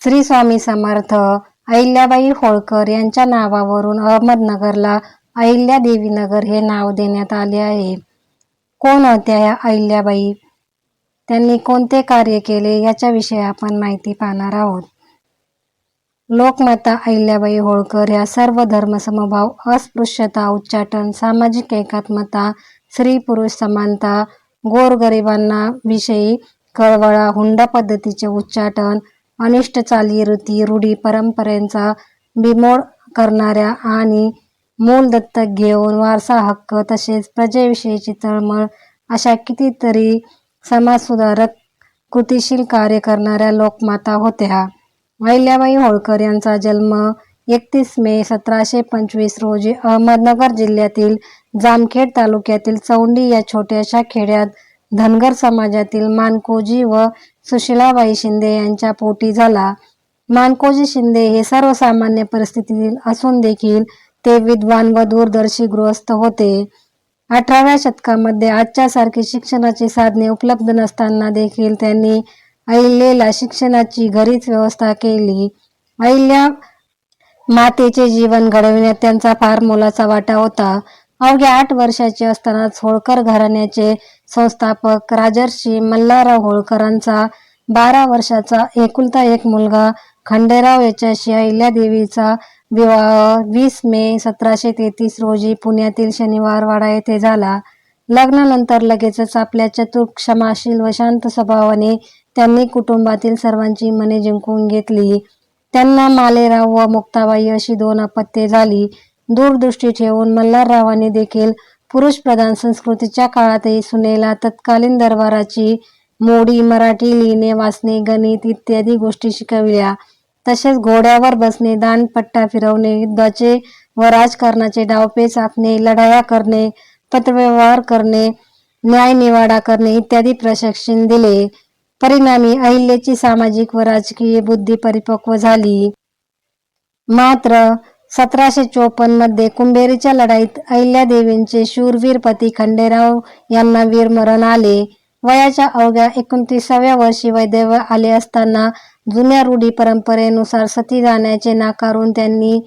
श्री स्वामी समर्थ अहिल्याबाई होळकर यांच्या नावावरून अहमदनगरला अहिल्या नगर हे नाव देण्यात आले आहे. कोण होत्या या अहिल्याबाई? त्यांनी कोणते कार्य केले याच्याविषयी आपण माहिती पाहणार आहोत. लोकमाता अहिल्याबाई होळकर ह्या सर्व धर्मसमभाव अस्पृश्यता उच्चाटन सामाजिक एकात्मता स्त्री पुरुष समानता गोरगरिबांना विषयी कळवळा हुंडा पद्धतीचे उच्चाटन अनिष्ट चालीरीती रूढी परंपरेचा बिमोड करणाऱ्या आणि मूल दत्तक घेऊन वारसा हक्क तसेच प्रजेविषयीची तळमळ अशा कितीतरी समाजसुधारक कृतिशील कार्य करणाऱ्या लोकमाता होत्या. अहिल्याबाई होळकर यांचा जन्म एकतीस मे सतराशे पंचवीस रोजी अहमदनगर जिल्ह्यातील जामखेड तालुक्यातील चौंडी या छोट्याशा खेड्यात धनगर समाजातील मानकोजी व सुशीलाबाई शिंदे यांच्या पोटी झाला. मानकोजी शिंदे हे सर्वसामान्य परिस्थितीतील असून देखील ते विद्वान व दूरदर्शी गृहस्थ होते. अठराव्या शतकामध्ये आजच्यासारखी शिक्षणाची साधने उपलब्ध नसताना देखील त्यांनी अहिल्याला शिक्षणाची घरीच व्यवस्था केली. अहिल्या मातेचे जीवन घडविण्यात त्यांचा फार मोलाचा वाटा होता. अवघ्या आठ वर्षाचे असतानाच होळकर घराण्याचे संस्थापक राजर्षी मल्हारराव होळकरांचा बारा वर्षाचा एकुलता एक मुलगा खंडेराव याच्याशी अहिल्यादेवीचा विवाह वीस मे सतराशे तेहतीस रोजी पुण्यातील शनिवारवाडा येथे झाला. लग्नानंतर लगेचच आपल्या चतुर क्षमाशील व शांत स्वभावाने त्यांनी कुटुंबातील सर्वांची मने जिंकून घेतली. त्यांना मालेराव व मुक्ताबाई अशी दोन अपत्ये झाली. दूरदृष्टी ठेवून मल्हाररावांनी देखील पुरुषप्रधान संस्कृतीच्या काळातही सुनेला तत्कालीन दरबाराची मोडी मराठी लिहिणे वाचणे गणित इत्यादी गोष्टी शिकविल्या. तसेच घोड्यावर बसणे दानपट्टा फिरवणे युद्धाचे व राजकारणाचे डावपेच आखणे लढाया करणे पत्रव्यवहार करणे न्यायनिवाडा करणे इत्यादी प्रशिक्षण दिले. परिणामी अहिल्याची सामाजिक व राजकीय बुद्धी परिपक्व झाली. मात्र सतराशे चोपन्नमध्ये कुंभेरीच्या लढाईत अहिल्यादेवींचे शूरवीर पती खंडेराव यांना वीरमरण आले. वयाच्या अवघ्या एकोणतीसाव्या वर्षी वैदेव आले असताना जुन्या रूढी परंपरेनुसार सती जाण्याचे नाकारून त्यांनी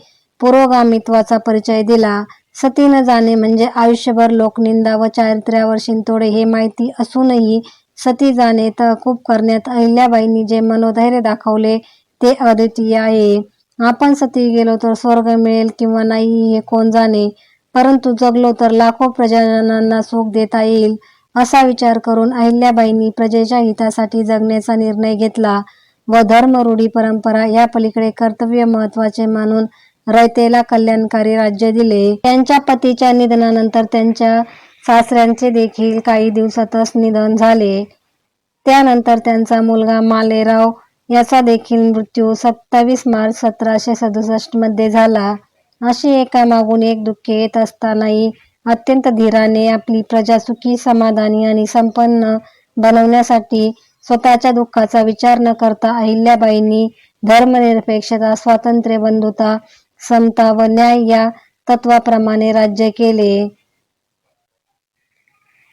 पुरोगामित्वाचा परिचय दिला. सती न जाणे म्हणजे आयुष्यभर लोकनिंदा व चारित्र्यावर शिंतोडे हे माहिती असूनही सती जाणे तहकूब करण्यात अहिल्याबाईंनी जे मनोधैर्य दाखवले ते अद्वितीय आहे. आपण सती गेलो तर स्वर्ग मिळेल किंवा नाही हे कोण जाणे? परंतु जगलो तर लाखो प्रजाजनांना सुख देता येईल असा विचार करून अहिल्याबाईंनी प्रजेच्या हितासाठी जगण्याचा निर्णय घेतला. व धर्म रूढी परंपरा या पलीकडे कर्तव्य महत्त्वाचे मानून रयतेला कल्याणकारी राज्य दिले. त्यांच्या पतीच्या निधनानंतर त्यांच्या सासऱ्यांचे देखील काही दिवसातच निधन झाले. त्यानंतर त्यांचा मुलगा मालेराव याचा देखील मृत्यू सत्तावीस मार्च सतराशे सदुसष्टमध्ये झाला. अशी एकामागून एक दुःखे येत असतानाही अत्यंत धीराने आपली प्रजा सुखी समाधानी आणि संपन्न बनवण्यासाठी स्वतःच्या दुःखाचा विचार न करता अहिल्याबाईंनी धर्मनिरपेक्षता स्वातंत्र्य बंधुता समता व न्याय या तत्वाप्रमाणे राज्य केले.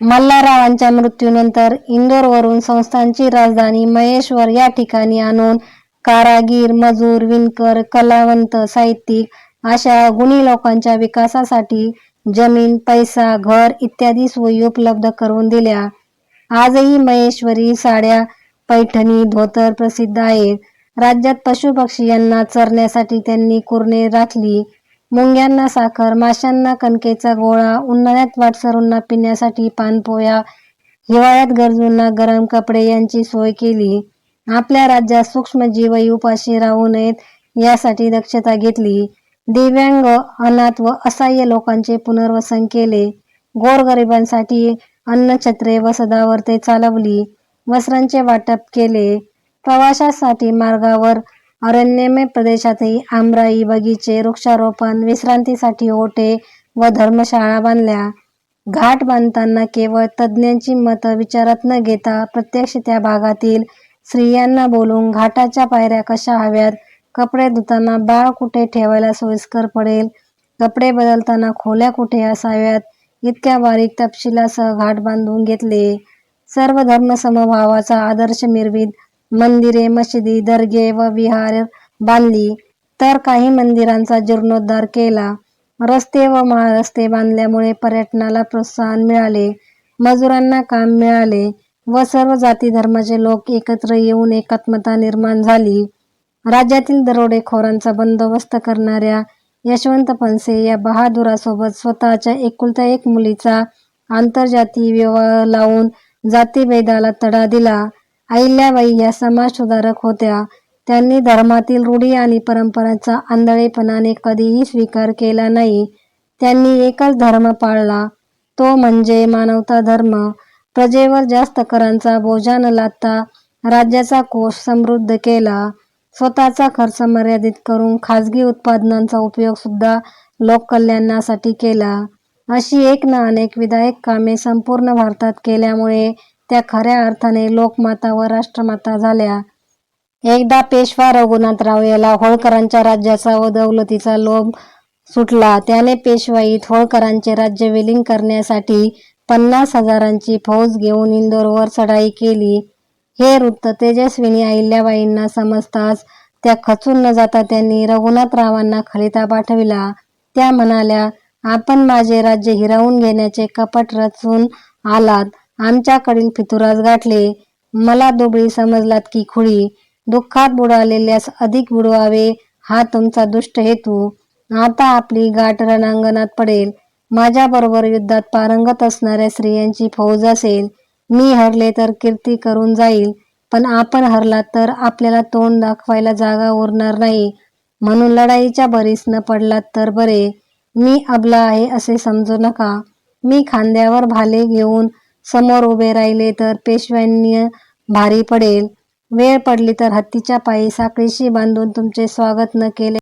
मल्हाररावांच्या मृत्यूनंतर इंदोरवरून संस्थांची राजधानी महेश्वर या ठिकाणी आणून कारागीर मजूर विणकर कलावंत साहित्यिक अशा गुणी लोकांच्या विकासासाठी जमीन पैसा घर इत्यादी सोयी उपलब्ध करून दिल्या. आजही महेश्वरी साड्या पैठणी धोतर प्रसिद्ध आहेत. राज्यात पशुपक्षी यांना चरण्यासाठी त्यांनी कुरणे राखली. मुंग्यांना साखर माशांना कणकेचा गोळा उन्हाळ्यात वाटसरूंना पिण्यासाठी पानपोया हिवाळ्यात गरजूंना गरम कपडे यांची सोय केली. आपल्या राज्यात सूक्ष्मजीवही उपाशी राहू नयेत यासाठी दक्षता घेतली. दिव्यांग अनाथ व असहाय्य लोकांचे पुनर्वसन केले. गोरगरिबांसाठी अन्नछत्रे व सदावर्ते चालवली. वस्त्रांचे वाटप केले. प्रवाशासाठी मार्गावर अरण्यमय प्रदेशातही आमराई बगीचे वृक्षारोपण विश्रांतीसाठी ओटे व धर्मशाळा बांधल्या. घाट बांधताना केवळ तज्ज्ञांची मतं विचारात न घेता प्रत्यक्ष त्या भागातील स्त्रियांना बोलून घाटाच्या पायऱ्या कशा हव्यात कपडे धुताना बाळ कुठे ठेवायला सोयीस्कर पडेल कपडे बदलताना खोल्या कुठे असाव्यात इतक्या बारीक तपशिलासह घाट बांधून घेतले. सर्व धर्मसमभावाचा आदर्श मिरवीत मंदिरे मशिदी दर्गे व विहार बांधली. तर काही मंदिरांचा जीर्णोद्धार केला. रस्ते व महारस्ते बांधल्यामुळे पर्यटनाला प्रोत्साहन मिळाले. मजुरांना काम मिळाले व सर्व जाती धर्माचे लोक एकत्र येऊन एकात्मता निर्माण झाली. राज्यातील दरोडेखोरांचा बंदोबस्त करणाऱ्या यशवंत फणसे या बहादुरासोबत स्वतःच्या एकुलत्या एक मुलीचा आंतरजातीय विवाह लावून जातीभेदाला तडा दिला. अहिल्याबाई या समाजसुधारक होत्या. त्यांनी धर्मातील रूढी आणि परंपरांचा आंधळेपणाने कधीही स्वीकार केला नाही. त्यांनी एकच धर्म पाळला. तो म्हणजे मानवता धर्म. प्रजेवर जास्त करांचा बोजा न लादता राज्याचा कोष समृद्ध केला. स्वतःचा खर्च मर्यादित करून खाजगी उत्पादनांचा उपयोग सुद्धा लोककल्याणासाठी केला. अशी एक ना अनेक विधायक कामे संपूर्ण भारतात केल्यामुळे त्या खऱ्या अर्थाने लोकमाता व राष्ट्रमाता झाल्या. एकदा पेशवा रघुनाथराव याला होळकरांच्या राज्याचा व दौलतीचा लोभ सुटला. त्याने पेशवाईत होळकरांचे राज्य विलीन करण्यासाठी पन्नास हजारांची फौज घेऊन इंदोरवर चढाई केली. हे वृत्त तेजस्विनी अहिल्याबाईंना समजताच त्या खचून न जाता त्यांनी रघुनाथरावांना खलिता पाठविला. त्या म्हणाल्या आपण माझे राज्य हिरावून घेण्याचे कपट रचून आलात. आमच्याकडील फितुरास गाठले. मला दुबळी समजलात की खुळी. दुःखात बुडवलेल्यास अधिक बुडवावे हा तुमचा दुष्ट हेतू. आता आपली गाठ रणांगणात पडेल. माझ्याबरोबर युद्धात पारंगत असणाऱ्या स्त्रियांची फौज असेल. मी हरले तर कीर्ती करून जाईल. पण आपण हरलात तर आपल्याला तोंड दाखवायला जागा उरणार नाही. म्हणून लढाईच्या बरीस न पडलात तर बरे. मी अबला आहे असे समजू नका. मी खांद्यावर भाले घेऊन समोर उभे राहिले तर पेशव्यांनी भारी पडेल. वेळ पडली तर हत्तीच्या पायी साखळीशी बांधून तुमचे स्वागत न केले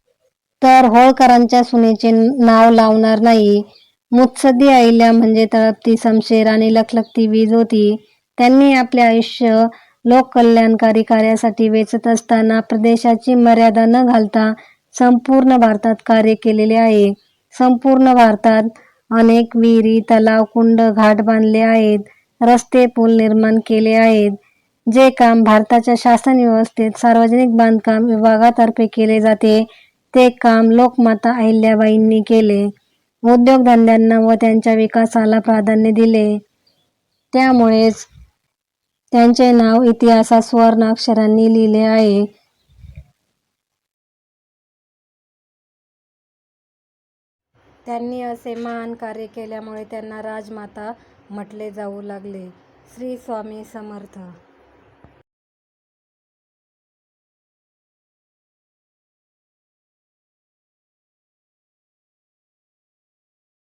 तर होळकरांच्या सुनेचे नाव लावणार नाही. मुत्सद्दी आईल्या म्हणजे तळपती समशेर आणि लखलखती वीज होती. त्यांनी आपले आयुष्य लोककल्याणकारी कार्यासाठी वेचत असताना प्रदेशाची मर्यादा न घालता संपूर्ण भारतात कार्य केलेले आहे. संपूर्ण भारतात अनेक विहिरी तलाव कुंड घाट बांधले आहेत रस्ते पूल निर्माण केले आहेत जे काम भारताच्या शासन व्यवस्थेत सार्वजनिक बांधकाम विभागातर्फे केले जाते ते काम लोकमाता अहिल्याबाईंनी केले. उद्योगधंद्यांना व त्यांच्या विकासाला प्राधान्य दिले. त्यामुळेच त्यांचे नाव इतिहासात सुवर्ण अक्षरांनी लिहिले आहे. त्यांनी असे महान कार्य केल्यामुळे त्यांना राजमाता म्हटले जाऊ लागले. श्री स्वामी समर्थ.